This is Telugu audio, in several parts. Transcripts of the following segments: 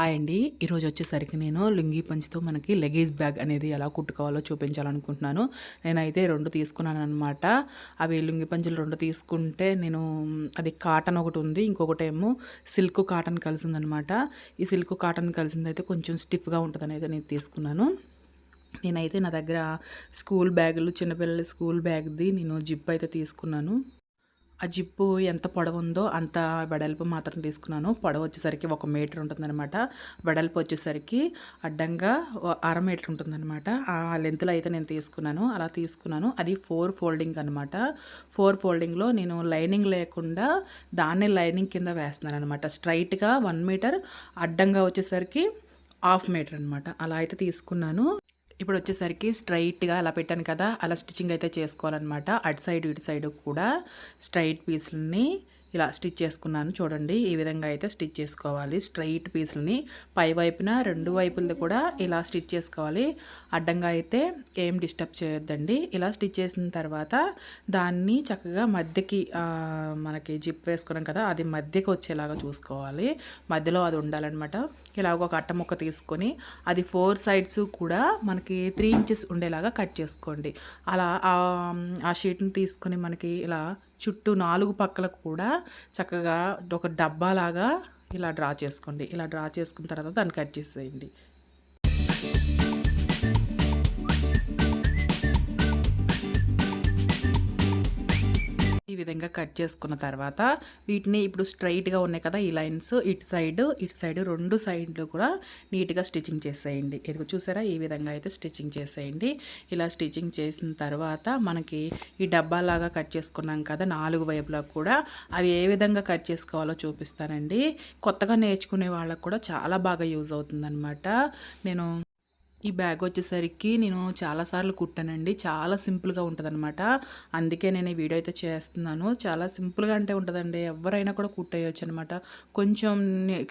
హాయ్ అండి. ఈరోజు వచ్చేసరికి నేను లుంగీ పంచితో మనకి లగేజ్ బ్యాగ్ అనేది ఎలా కుట్టుకోవాలో చూపించాలనుకుంటున్నాను. నేనైతే రెండు తీసుకున్నాను అనమాట అవి లుంగి పంచులు రెండు తీసుకుంటే నేను అది కాటన్ ఒకటి ఉంది ఇంకొకటి ఏమో సిల్క్ కాటన్ కలిసిందనమాట ఈ సిల్క్ కాటన్ కలిసింది అయితే కొంచెం స్టిఫ్గా ఉంటుంది అయితే నేను తీసుకున్నాను. నేనైతే నా దగ్గర స్కూల్ బ్యాగులు చిన్నపిల్లల స్కూల్ బ్యాగ్ది నేను జిప్ అయితే తీసుకున్నాను. ఆ జిప్పు ఎంత పొడవు ఉందో అంత వెడల్పు మాత్రం తీసుకున్నాను. పొడవు వచ్చేసరికి ఒక మీటర్ ఉంటుందన్నమాట. వెడల్పు వచ్చేసరికి అడ్డంగా అర మీటర్ ఉంటుందన్నమాట. ఆ లెంత్లో అయితే నేను తీసుకున్నాను. అలా తీసుకున్నాను. అది ఫోర్ ఫోల్డింగ్ అనమాట ఫోర్ ఫోల్డింగ్లో నేను లైనింగ్ లేకుండా దాన్నే లైనింగ్ కింద వేస్తున్నాను అనమాట స్ట్రైట్గా వన్ మీటర్ అడ్డంగా వచ్చేసరికి హాఫ్ మీటర్ అనమాట అలా అయితే తీసుకున్నాను. ఇప్పుడు వచ్చేసరికి స్ట్రైట్గా అలా పెట్టాను కదా అలా స్టిచ్చింగ్ అయితే చేసుకోవాలన్నమాట. అటు సైడ్ ఇటు సైడ్ కూడా స్ట్రైట్ పీస్లని ఇలా స్టిచ్ చేసుకున్నాను. చూడండి ఈ విధంగా అయితే స్టిచ్ చేసుకోవాలి. స్ట్రైట్ పీస్లని పై వైపున రెండు వైపులది కూడా ఇలా స్టిచ్ చేసుకోవాలి. అడ్డంగా అయితే ఏం డిస్టర్బ్ చేయొద్దండి. ఇలా స్టిచ్ చేసిన తర్వాత దాన్ని చక్కగా మధ్యకి మనకి జిప్ వేసుకున్నాం కదా అది మధ్యకి వచ్చేలాగా చూసుకోవాలి. మధ్యలో అది ఉండాలన్నమాట. ఇలాగ ఒక అట్ట ముక్క తీసుకొని అది ఫోర్ సైడ్స్ కూడా మనకి త్రీ ఇంచెస్ ఉండేలాగా కట్ చేసుకోండి. అలా ఆ షీట్ని తీసుకొని మనకి ఇలా చుట్టూ నాలుగు పక్కలకు కూడా చక్కగా ఒక డబ్బాలాగా ఇలా డ్రా చేసుకోండి. ఇలా డ్రా చేసుకున్న తర్వాత దాన్ని కట్ చేసేయండి. ఈ విధంగా కట్ చేసుకున్న తర్వాత వీటిని ఇప్పుడు స్ట్రైట్గా ఉన్నాయి కదా ఈ లైన్స్ ఇటు సైడ్ ఇటు సైడ్ రెండు సైడ్లు కూడా నీట్గా స్టిచ్చింగ్ చేసేయండి. ఎదుగు చూసారా? ఈ విధంగా అయితే స్టిచ్చింగ్ చేసేయండి. ఇలా స్టిచ్చింగ్ చేసిన తర్వాత మనకి ఈ డబ్బాలాగా కట్ చేసుకున్నాం కదా నాలుగు వైపులా కూడా అవి ఏ విధంగా కట్ చేసుకోవాలో చూపిస్తానండి. కొత్తగా నేర్చుకునే వాళ్ళకు కూడా చాలా బాగా యూజ్ అవుతుందన్నమాట. నేను ఈ బ్యాగ్ వచ్చేసరికి నేను చాలాసార్లు కుట్టానండి. చాలా సింపుల్గా ఉంటుందన్నమాట. అందుకే నేను ఈ వీడియో అయితే చేస్తున్నాను. చాలా సింపుల్గా అంటే ఉంటుందండి. ఎవరైనా కూడా కుట్టేయచ్చు అనమాట కొంచెం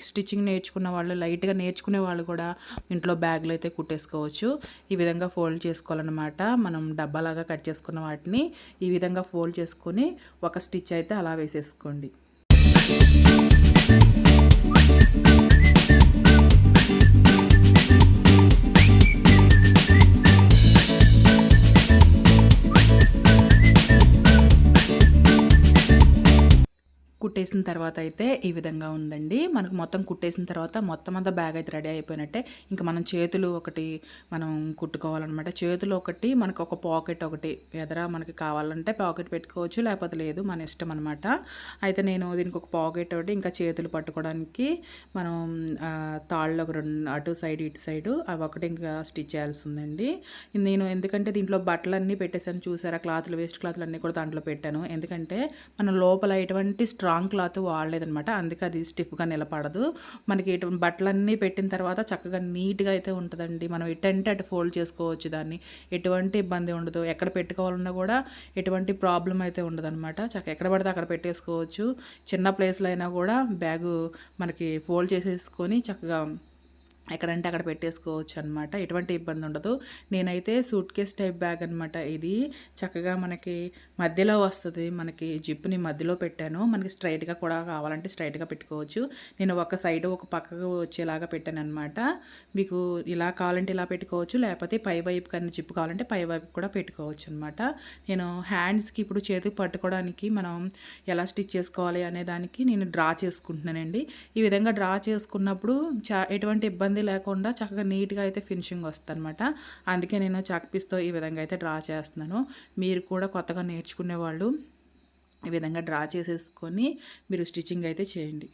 స్టిచ్చింగ్ నేర్చుకున్న వాళ్ళు లైట్గా నేర్చుకునే వాళ్ళు కూడా ఇంట్లో బ్యాగ్లు అయితే కుట్టేసుకోవచ్చు. ఈ విధంగా ఫోల్డ్ చేసుకోవాలన్నమాట. మనం డబ్బాలాగా కట్ చేసుకున్న వాటిని ఈ విధంగా ఫోల్డ్ చేసుకొని ఒక స్టిచ్ అయితే అలా వేసేసుకోండి. కుట్టేసిన తర్వాత అయితే ఈ విధంగా ఉందండి. మనకు మొత్తం కుట్టేసిన తర్వాత మొత్తం అంతా బ్యాగ్ అయితే రెడీ అయిపోయినట్టే. ఇంకా మనం చేతులు ఒకటి మనం కుట్టుకోవాలన్నమాట. చేతులు ఒకటి మనకు ఒక పాకెట్ ఒకటి. ఎదరా మనకి కావాలంటే పాకెట్ పెట్టుకోవచ్చు లేకపోతే లేదు మన ఇష్టం అనమాట అయితే నేను దీనికి ఒక పాకెట్ ఒకటి ఇంకా చేతులు పట్టుకోవడానికి మనం తాళ్ళు ఒక రెండు అటు సైడ్ ఇటు సైడు అవి ఒకటి ఇంకా స్టిచ్ చేయాల్సి ఉందండి. నేను ఎందుకంటే దీంట్లో బట్టలన్నీ పెట్టేసాను చూసారా? క్లాత్లు వేస్ట్ క్లాత్లు అన్నీ కూడా దాంట్లో పెట్టాను. ఎందుకంటే మనం లోపల ఎటువంటి స్ట్రాంగ్ క్లాత్ వాడలేదనమాట అందుకే అది స్టిఫ్గా నిలబడదు. మనకి బట్టలన్నీ పెట్టిన తర్వాత చక్కగా నీట్గా అయితే ఉంటుందండి. మనం ఎటంటే అటు ఫోల్డ్ చేసుకోవచ్చు దాన్ని. ఎటువంటి ఇబ్బంది ఉండదు. ఎక్కడ పెట్టుకోవాలన్నా కూడా ఎటువంటి ప్రాబ్లం అయితే ఉండదన్నమాట. చక్క ఎక్కడ పడితే అక్కడ పెట్టేసుకోవచ్చు. చిన్న ప్లేస్లో అయినా కూడా బ్యాగు మనకి ఫోల్డ్ చేసేసుకొని చక్కగా ఎక్కడంటే అక్కడ పెట్టేసుకోవచ్చు అనమాట ఎటువంటి ఇబ్బంది ఉండదు. నేనైతే సూట్ కేస్ టైప్ బ్యాగ్ అనమాట ఇది చక్కగా మనకి మధ్యలో వస్తుంది. మనకి జిప్ని మధ్యలో పెట్టాను. మనకి స్ట్రైట్గా కూడా కావాలంటే స్ట్రైట్గా పెట్టుకోవచ్చు. నేను ఒక సైడ్ ఒక పక్కకు వచ్చేలాగా పెట్టాను అనమాట మీకు ఇలా కావాలంటే ఇలా పెట్టుకోవచ్చు. లేకపోతే పై వైపు కన్నా జిప్ కావాలంటే పై వైపు కూడా పెట్టుకోవచ్చు అనమాట నేను హ్యాండ్స్కి ఇప్పుడు చేతికి పట్టుకోవడానికి మనం ఎలా స్టిచ్ చేసుకోవాలి అనే దానికి నేను డ్రా చేసుకుంటున్నానండి. ఈ విధంగా డ్రా చేసుకున్నప్పుడు చా ఎటువంటి ఇబ్బంది లేకుండా చక్కగా నీట్గా అయితే ఫినిషింగ్ వస్తుంది అనమాట అందుకే నేను చాక్ పీస్తో ఈ విధంగా అయితే డ్రా చేస్తున్నాను. మీరు కూడా కొత్తగా నేర్చుకునే వాళ్ళు ఈ విధంగా డ్రా చేసేసుకొని మీరు స్టిచ్చింగ్ అయితే చేయండి.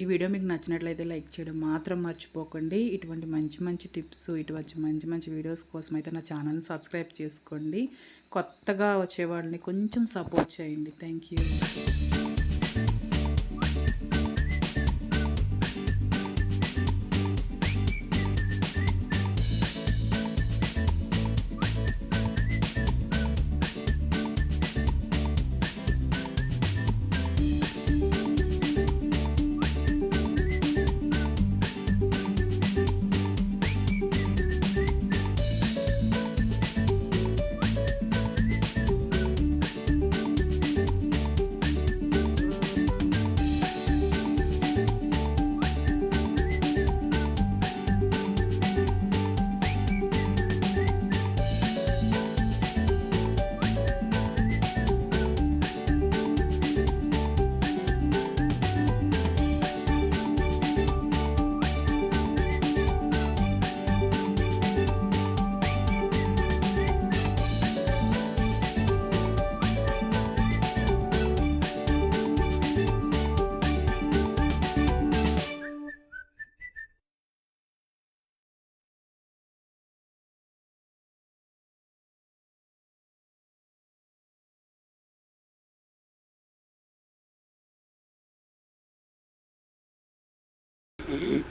ఈ వీడియో మీకు నచ్చినట్లయితే లైక్ చేయడం మాత్రం మర్చిపోకండి. ఇటువంటి మంచి మంచి టిప్స్ ఇటువంటి మంచి మంచి వీడియోస్ కోసం అయితే నా ఛానల్ని సబ్స్క్రైబ్ చేసుకోండి. కొత్తగా వచ్చే వాళ్ళని కొంచెం సపోర్ట్ చేయండి. Thank you Mm-hmm.